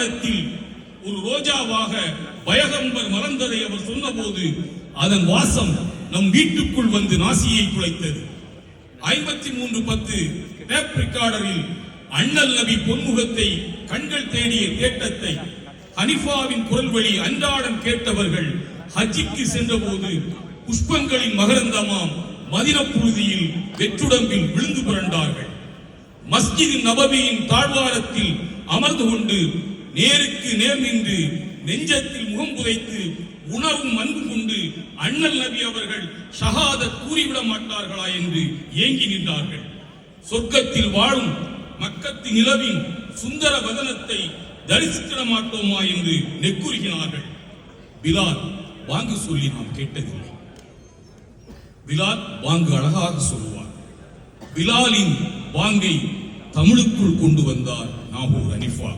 காலத்தில் ஒரு ரோஜாவாக பயகம்பர் மலர்ந்ததை அவர் சொன்னபோது அதன் வாசம் நம் வீட்டுக்குள் வந்து நாசியை குலைத்தது ஐம்பத்தி மூன்று பத்து டேப் ரெக்கார்டரில் அண்ணல் நபி பொன்முகத்தை கண்கள் தேடிய தேட்டத்தை ஹனிஃபாவின் குரல் வழி அன்றாடம் கேட்டவர்கள் ஹஜ்ஜிக்கு சென்றபோது புஷ்பங்களின் மகரந்தமாம் மதின புழுதியில் வெற்றுடம்பில் விழுந்து புரண்டார்கள். மஸ்ஜித் நபவியின் தாழ்வாரத்தில் அமர்ந்து கொண்டு நேருக்கு நேர் நின்று நெஞ்சத்தில் முகம் புதைத்து உணர்வும் அன்பு கொண்டு அண்ணல் நபி அவர்கள் ஷஹாத கூறிவிட மாட்டார்களா என்று ஏங்கி நின்றார்கள். சொர்க்கத்தில் வாழும் மக்கத்து நிலவின் சுந்தர வதனத்தை தரிசித்திட மாட்டோமா என்று நெக்குறுகிறார்கள் பிலால் வாங்கு சொல்லி நாம் கேட்டதில்லை. பிலால் வாங்கு அழகாக சொல்லுவார். பிலாலின் வாங்கை தமிழுக்குள் கொண்டு வந்தார் நாகூர் அனிஃபா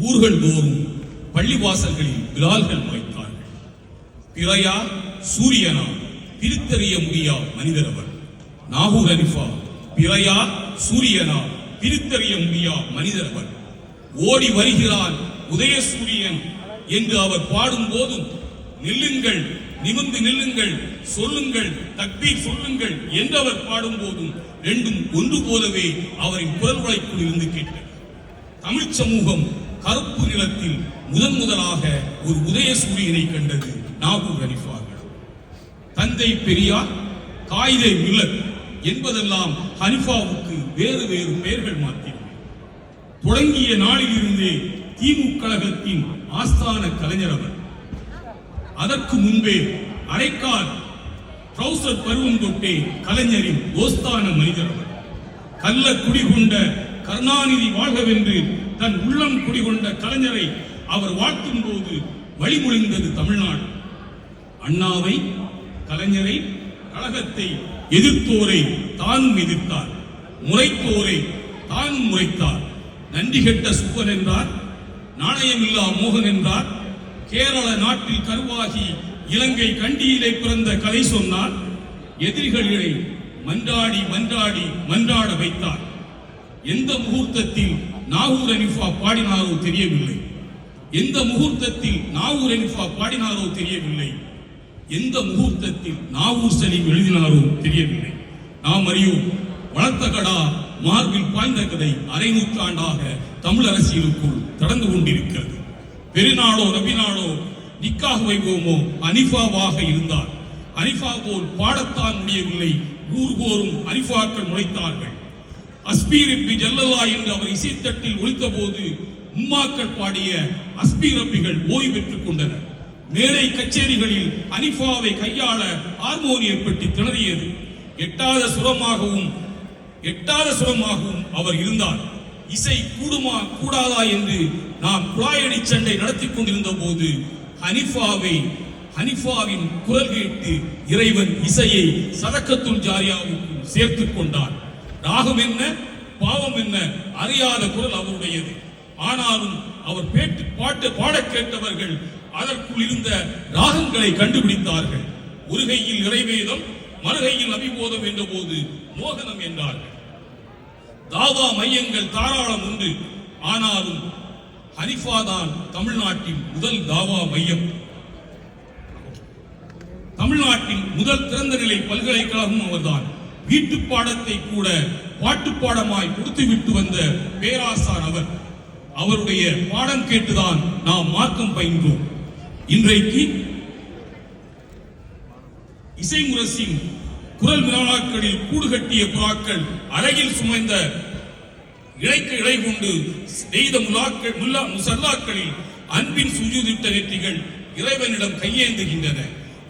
ஊர்கள் தோறும் பள்ளிவாசல்களில் பிலால்கள் முளைத்தார்கள். பிறையா சூரியனா பிரித்தறிய முடியா மனிதர் அவர். நாகூர் அனிஃபா பிறையா சூரியனா பிரித்தறிய முடியா மனிதர் அவர். ஓடி உதய சூரியன் என்று அவர் பாடும் போதும் நில்லுங்கள் நிமிர்ந்து நில்லுங்கள் சொல்லுங்கள் தக்பீர் சொல்லுங்கள் என்று அவர் பாடும் போதும் ரெண்டும் ஒன்று போலவே அவரின் குரல் உழைப்பில் இருந்து கேட்டது. தமிழ் சமூகம் கருப்பு நிலத்தில் முதன் முதலாக ஒரு உதய சூரியனை கண்டது நாகூர் ஹனிஃபார்கள் தந்தை பெரியார் காயிதே மில்லத் என்பதெல்லாம் ஹனிஃபாவுக்கு வேறு வேறு பெயர்கள் மாற்றின தொடங்கிய நாளிலிருந்தே திமுக கழகத்தின் ஆஸ்தான கலைஞர் அவர். அதற்கு முன்பே அரைக்கால் ட்ரௌசர் பருவம் தொட்டே கலைஞரின் தோஸ்தான மனிதர் அவர். கள்ள குடிகொண்ட கருணாநிதி வாழ்கவென்று தன் உள்ளம் குடிகொண்ட கலைஞரை அவர் வாழ்த்தும் போது வழிமொழிந்தது தமிழ்நாடு. அண்ணாவை கலைஞரை கழகத்தை எதிர்த்தோரை தான் எதிர்த்தார். முறைத்தோரை தானும் முறைத்தார். நன்றி கெட்ட சுப்பன் என்றார் நாணயமில்லா மோகன் என்றார் கேரள நாட்டில் கருவாகி இலங்கை கண்டியிலே பிறந்த கதை சொன்னார் எதிரிகளை மன்றாடி மன்றாடி மன்றாட வைத்தார். எந்த முகூர்த்தத்தில் நாகூர் அனிஃபா பாடினாரோ தெரியவில்லை. எந்த முகூர்த்தத்தில் நாகூர் அனிஃபா பாடினாரோ தெரியவில்லை. எந்த முகூர்த்தத்தில் நாகூர் சலீம் எழுதினாரோ தெரியவில்லை. நாம் அறியோம் வளர்த்த கடா மார்பில் பாய்ந்த கதை அரை நூற்றாண்டாக தமிழ் அரசியலுக்குள் நடந்து கொண்டிருக்கிறது. பெருநாளோ நபிநாளோ நிக்காக வைபவமோ அனிஃபாவாக இருந்தார். அனிஃபா போல் பாடத்தான் முடியவில்லை. ஊர்கோறும் அனிஃபாக்கள் முளைத்தார்கள். அஸ்பீரப்பி ஜல்லல்லா என்று அவர் இசைத்தட்டில் ஒழித்த போது உம்மாக்கள் பாடிய அஸ்பீரப்பிகள் ஓய்வு பெற்றுக் கொண்டனர். மேடை கச்சேரிகளில் அனிஃபாவை கையாள ஹார்மோனியம் பெட்டி திணறியது. எட்டாத சுரமாகவும் எட்டாத சுரமாகவும் அவர் இருந்தார். இசை கூடுமா கூடாதா என்று நாம் குழாயடி சண்டை நடத்தி கொண்டிருந்த போது ஹனிஃபாவை ஹனிஃபாவின் குரல் கேட்டு இறைவன் இசையை சதக்கத்துள் ஜாரியாவுக்கும் சேர்த்துக் கொண்டார். ராகம் என்ன? பாவம் என்ன? அறியாத குரல் அவருடையது. ஆனாலும் அவர் பேட்டு பாட்டு பாடக் கேட்டவர்கள் அதற்குள் இருந்த ராகங்களை கண்டுபிடித்தார்கள். ஒரு கையில் இறைவேதம் மறுகையில் அபிபோதம் என்ற போது மோகனம் என்றார்கள். தாவா மையங்கள் தாராளம் உண்டு. ஆனாலும் ஹனிஃபா தான் தமிழ்நாட்டின் முதல் தாவா மையம். தமிழ்நாட்டின் முதல் திறந்தநிலை பல்கலைக்கழகம் அவர்தான். வீட்டு பாடத்தை கூட பாட்டு பாடமாய் கொடுத்து விட்டு வந்த பேராசார் அவர். அவருடைய பாடம் கேட்டுதான் நாம் மார்க்கம் பயின்றோம். இன்றைக்கு இசை முரசின் குரல் விழாக்களில் கூடு கட்டிய புறாக்கள் அழகில் சுமைந்த இழைக்கு இழை கொண்டு செய்த முலாக்கள் முல்லா முசல்லாக்களில் அன்பின் சுஜூதிட்ட நெற்றிகள் இறைவனிடம் கையேந்துகின்றன.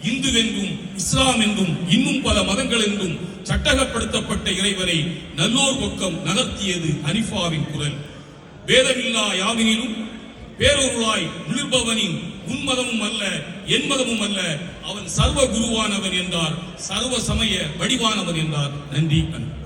இந்து என்றும் இஸ்லாம் என்றும் இன்னும் பல மதங்கள் என்றும் சட்டகப்படுத்தப்பட்ட இறைவனை நல்லோர் பக்கம் நகர்த்தியது ஹனிஃபாவின் குரல். வேதமில்லா யாவினிலும் பேரொருளாய் நிற்பவனின் உன்மதமும் அல்ல என் மதமும் அல்ல. அவன் சர்வ குருவானவன் என்றார் சர்வ சமய வடிவானவன் என்றார். நன்றி அன்பு.